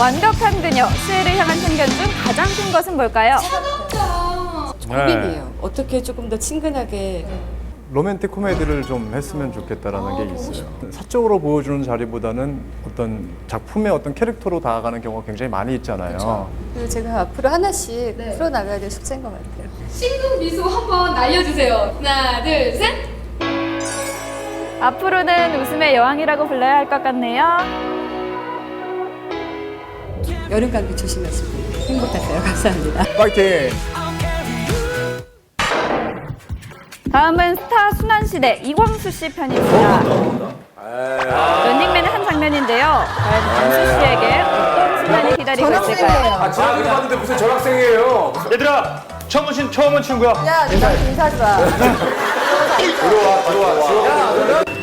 완벽한 그녀, 수혜를 향한 편견 중 가장 큰 것은 뭘까요? 고민이에요. 어떻게 조금 더 친근하게 로맨틱 코미디를 좀 했으면 좋겠다라는 게 있어요. 사적으로 보여주는 자리보다는 어떤 작품의 어떤 캐릭터로 다가가는 경우가 굉장히 많이 있잖아요. 그리고 제가 앞으로 하나씩 풀어나가야 될 숙제인 것 같아요. 신곡 미소 한번 날려주세요. 하나, 둘, 셋. 앞으로는 웃음의 여왕이라고 불러야 할 것 같네요. 여름 감기 조심하시고 행복하세요. 감사합니다. 파이팅! 다음은 스타 순환 시대 이광수 씨 편입니다. 런닝맨의 한 장면인데요. 과연 광수 씨에게 어떤 순환이 기다리고 있을까요? 아, 지난주에 봤는데 무슨 전학생이에요. 얘들아 처음 오신 처음 온 친구야 야, 누나 인사하지 마. 들어와, 들어와. 지원.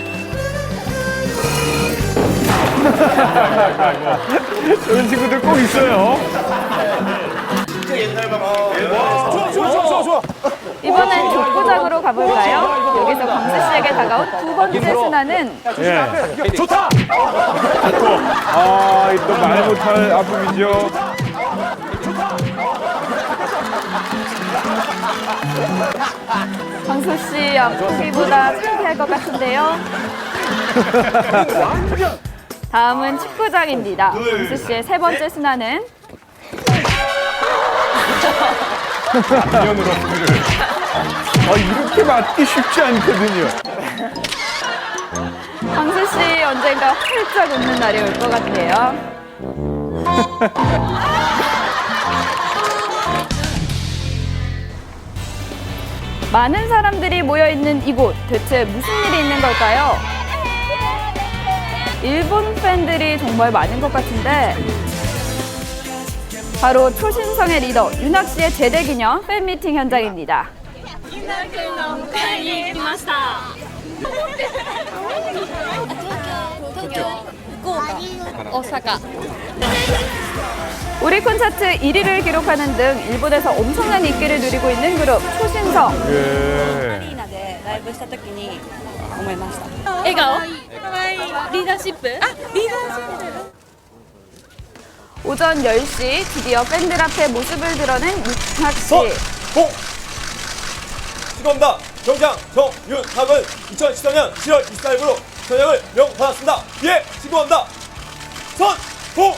이런 친구들 꼭 있어요. 이번엔 족구장으로 가볼까요? 여기서 광수 씨에게 다가온 두 번째 순환은? 예 좋다! 아또 말 못할 아픔이죠. 광수 씨 아프기보다 창피할 것 같은데요. 다음은 축구장입니다. 광수 씨의 세 번째 순환은 아 이렇게 맞기 쉽지 않거든요 광수 씨 언젠가 활짝 웃는 날이 올 것 같네요. 많은 사람들이 모여 있는 이곳 대체 무슨 일이 있는 걸까요? 일본 팬들이 정말 많은 것 같은데 바로 초신성의 리더 윤학 씨의 제대 기념 팬미팅 현장입니다. 아, 우리 콘서트 1위를 기록하는 등 일본에서 엄청난 인기를 누리고 있는 그룹 초신성. 예. ライブした時に思いました笑顔リーダーシップ 오전 10시 드디어 팬들 앞에 모습을 드러낸 육학 씨. 서! 고! 수고합니다. 경장 정윤학은 2014년 7월 24일로 전역을 명받았습니다. 예! 수고합니다. 선! 고!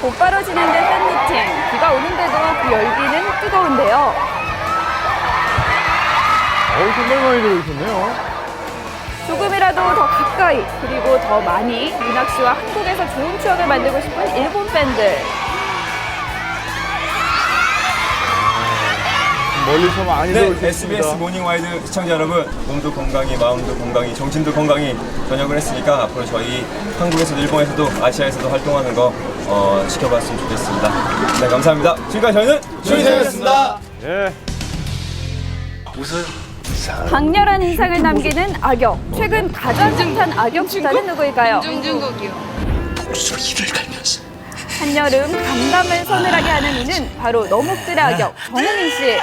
곧바로 진행된 팬미팅. 비가 오는데도 그 열기는 뜨거운 어우 정말 많이 들어오셨네요 조금이라도 더 가까이 그리고 더 많이 윤학 씨와 한국에서 좋은 추억을 만들고 싶은 일본 팬들. 멀리서 많이 네, 들어오셨습니다 SBS 모닝 와이드 시청자 여러분, 몸도 건강히, 마음도 건강히, 정신도 건강히 전역을 했으니까 앞으로 저희 한국에서도 일본에서도 아시아에서도 활동하는 거 어, 지켜봤으면 좋겠습니다. 네, 감사합니다. 지금까지 저희는 주인이었습니다. 예. 강렬한 인상을 남기는 악역. 최근 가장 핫한 악역 스타는 누구일까요? 중중국이요. 한여름 강남을 서늘하게 하는 이는 바로 너목들의 악역 정우민 씨.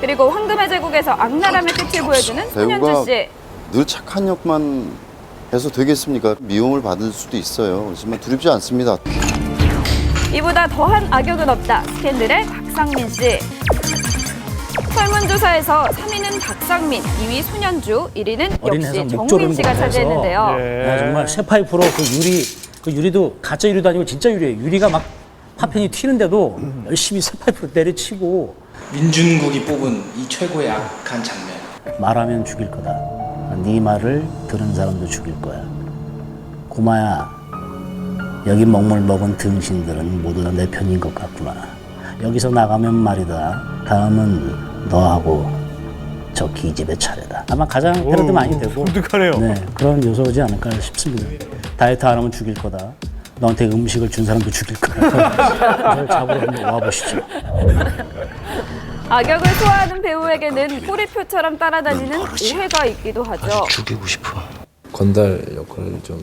그리고 황금의 제국에서 악랄함의 끝을 보여주는 손현주 배우가 씨. 늘 착한 역만 해서 되겠습니까? 미움을 받을 수도 있어요. 그렇지만 두렵지 않습니다. 이보다 더한 악역은 없다. 스캔들의 박상민 씨. 설문조사에서 3위는 박상민, 2위 손현주, 1위는 어린해서 역시 정우민 씨가 못해서 차지했는데요. 예. 아, 정말 쇠파이프로 그 유리 그 유리도 가짜 유리도 아니고 진짜 유리예요. 유리가 막 파편이 튀는데도 열심히 쇠파이프로 때려치고 민준국이 뽑은 이 최고의 악한 장면. 말하면 죽일 거다. 네 말을 들은 사람도 죽일 거야. 고마야. 여기 먹물 먹은 등신들은 모두 다 내 편인 것 같구나. 여기서 나가면 말이다. 다음은 너하고 저 기집의 차례다. 아마 가장 패러디 많이 되고 독특하네요 네, 그런 요소지 않을까 싶습니다. 다이어트 안 하면 죽일 거다. 너한테 음식을 준 사람도 죽일 거야. 저를 잡으러 한번 와보시죠. 악역을 소화하는 배우에게는 꼬리표처럼 따라다니는 오해가 있기도 하죠. 죽이고 싶어. 건달 역할을 좀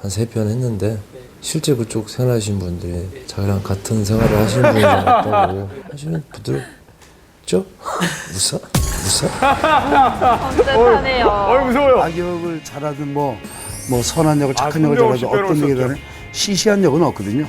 한 세 편 했는데 실제 그쪽 생활하신 분들이 자기랑 같은 생활을 하시는 분이 같다고 사실은 부드럽 죠? 무사? 무사? 뻔뻔하네요. 어이 무서워요 악역을 잘하든 뭐 뭐 선한 역을 아, 착한 역을 씨 잘해도 어떤 빼놓을 수 얘기든 시시한 역은 없거든요.